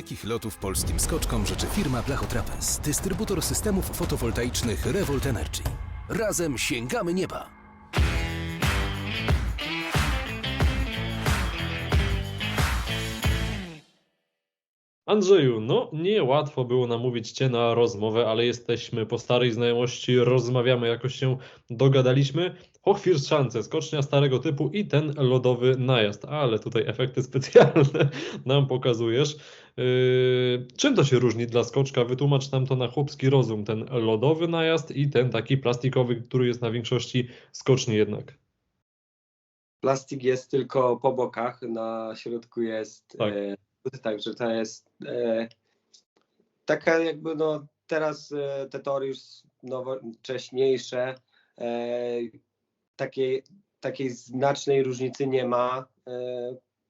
Dalekich lotów polskim skoczkom życzy firma Blachotrapez, dystrybutor systemów fotowoltaicznych Revolt Energy. Razem sięgamy nieba! Andrzeju, no niełatwo było namówić Cię na rozmowę, ale jesteśmy po starej znajomości, rozmawiamy, jakoś się dogadaliśmy. Hochfirschanze, skocznia starego typu i ten lodowy najazd, ale tutaj efekty specjalne nam pokazujesz. Yy, czym to się różni dla skoczka? Wytłumacz nam to na chłopski rozum, ten lodowy najazd i ten taki plastikowy, który jest na większości skoczni jednak. Plastik jest tylko po bokach, na środku jest Tak. E, także to jest e, taka jakby no teraz e, te tory już nowocześniejsze, e, takiej, takiej znacznej różnicy nie ma. E,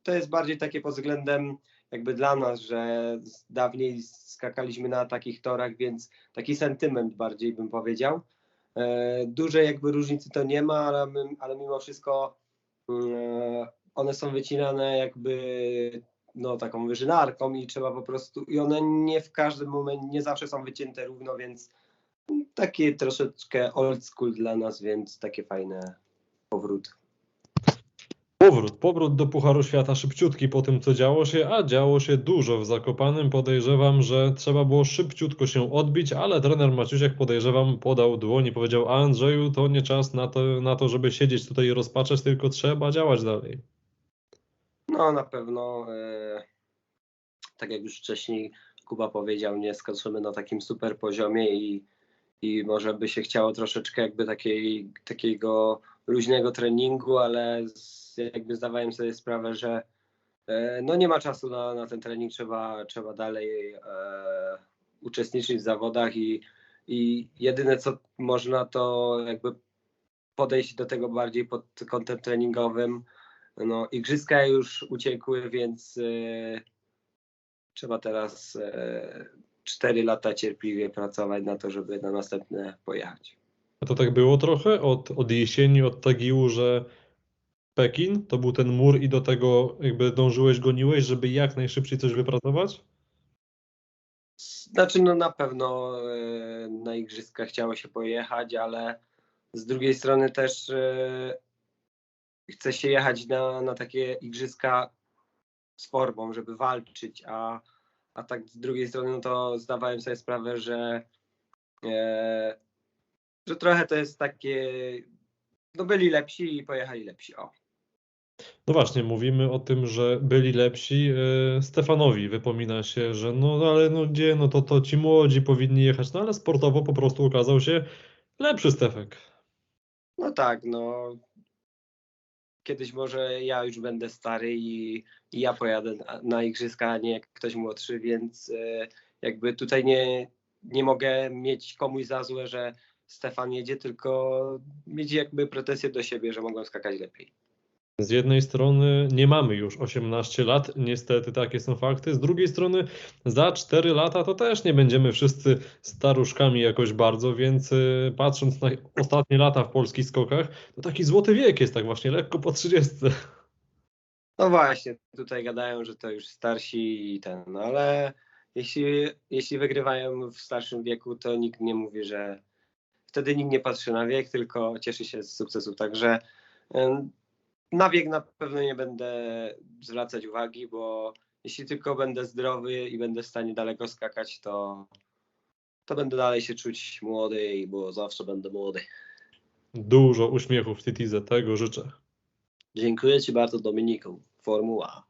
to jest bardziej takie pod względem jakby dla nas, że dawniej skakaliśmy na takich torach, więc taki sentyment bardziej bym powiedział. E, dużej jakby różnicy to nie ma, ale, ale mimo wszystko E, one są wycinane jakby no taką wyżynarką i trzeba po prostu i one nie w każdym momencie, nie zawsze są wycięte równo, więc takie troszeczkę old school dla nas, więc takie fajne powrót. Powrót, powrót do Pucharu Świata szybciutki po tym, co działo się, a działo się dużo w Zakopanem. Podejrzewam, że trzeba było szybciutko się odbić, ale trener Maciusiak podejrzewam podał dłoń i powiedział, Andrzeju, to nie czas na to, na to, żeby siedzieć tutaj i rozpaczać, tylko trzeba działać dalej. No na pewno e, tak jak już wcześniej Kuba powiedział, nie skoczymy na takim super poziomie i, i może by się chciało troszeczkę jakby takiej, takiego luźnego treningu, ale z, jakby zdawałem sobie sprawę, że e, no nie ma czasu na, na ten trening, trzeba, trzeba dalej e, uczestniczyć w zawodach i, i jedyne co można to jakby podejść do tego bardziej pod kątem treningowym. No, igrzyska już uciekły, więc e, trzeba teraz e, 4 lata cierpliwie pracować na to, żeby na następne pojechać. A to tak było trochę od, od jesieni, od Tagiłu, że Pekin to był ten mur i do tego jakby dążyłeś, goniłeś, żeby jak najszybciej coś wypracować? Znaczy, no na pewno e, na igrzyska chciało się pojechać, ale z drugiej strony też e, chce się jechać na, na takie igrzyska z formą, żeby walczyć, a, a tak z drugiej strony no to zdawałem sobie sprawę, że, e, że trochę to jest takie, no byli lepsi i pojechali lepsi, o. No właśnie, mówimy o tym, że byli lepsi. e, Stefanowi wypomina się, że no ale no gdzie, no to, to ci młodzi powinni jechać, no ale sportowo po prostu okazał się lepszy Stefek. No tak, no. Kiedyś może ja już będę stary i, i ja pojadę na, na igrzyska, a nie ktoś młodszy, więc e, jakby tutaj nie, nie mogę mieć komuś za złe, że Stefan jedzie, tylko mieć jakby pretensje do siebie, że mogłem skakać lepiej. Z jednej strony nie mamy już 18 lat, niestety takie są fakty. Z drugiej strony za 4 lata to też nie będziemy wszyscy staruszkami jakoś bardzo, więc y, patrząc na ostatnie lata w polskich skokach, to taki złoty wiek jest tak właśnie lekko po 30. No właśnie, tutaj gadają, że to już starsi i ten, no ale jeśli, jeśli wygrywają w starszym wieku, to nikt nie mówi, że wtedy nikt nie patrzy na wiek, tylko cieszy się z sukcesów. Także na wiek na pewno nie będę zwracać uwagi, bo jeśli tylko będę zdrowy i będę w stanie daleko skakać, to, to będę dalej się czuć młody, bo zawsze będę młody. Dużo uśmiechów w TTZ, tego życzę. Dziękuję Ci bardzo, Dominiku. Formuła.